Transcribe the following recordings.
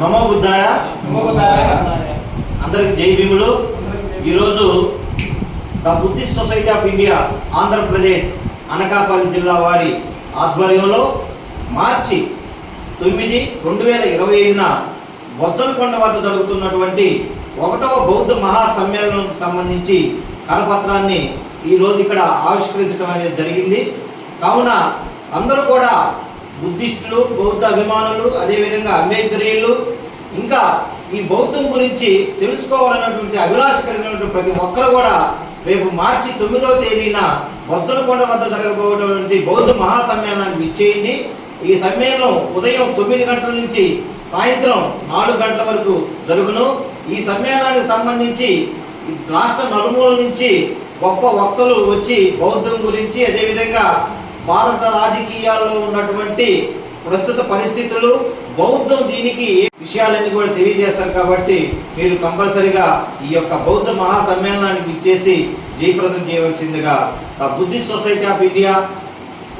నమో బుద్ధాయ. అందరికి జై భీములు. ఈరోజు the Buddhist society of India Andhra Pradesh Anakapalli జిల్లా వారి ఆధ్వర్యంలో మార్చి తొమ్మిది రెండు వేల ఇరవై ఐదున బొచ్చలకొండ వద్ద జరుగుతున్నటువంటి ఒకటవ బౌద్ధ మహాసమ్మేళనంకు సంబంధించి కరపత్రాన్ని ఈ రోజు ఇక్కడ ఆవిష్కరించడం అనేది జరిగింది. కావున అందరూ కూడా బుద్ధిస్టులు బౌద్ధ అభిమానులు అదేవిధంగా అంబేద్కరీయులు ఇంకా ఈ బౌద్ధం గురించి తెలుసుకోవాలన్నటువంటి అభిలాష కలిగినటువంటి ప్రతి ఒక్కరు కూడా రేపు మార్చి తొమ్మిదవ తేదీన బొచ్చలకొండ వద్ద జరగబోయేటువంటి బౌద్ధ మహాసమ్మేళనానికి విచ్చేయండి. ఈ సమ్మేళనం ఉదయం తొమ్మిది గంటల నుంచి సాయంత్రం నాలుగు గంటల వరకు జరుగును. ఈ సమ్మేళనానికి సంబంధించి రాష్ట్ర నలుమూల నుంచి గొప్ప వక్తలు వచ్చి బౌద్ధం గురించి అదేవిధంగా భారత రాజకీయాల్లో ఉన్నటువంటి ప్రస్తుత పరిస్థితులు బౌద్ధం దీనికి ఏ విషయాలన్నీ కూడా తెలియజేస్తారు కాబట్టి మీరు కంపల్సరిగా ఈ యొక్క బౌద్ధ మహాసమ్మేళనానికి ఇచ్చేసి జయప్రదం చేయవలసిందిగా the Buddhist society of India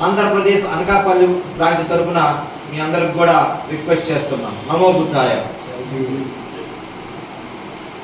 Andhra Pradesh Anakapalli branch తరపున మీ అందరికి కూడా రిక్వెస్ట్ చేస్తున్నాను. నమో బుద్ధాయ.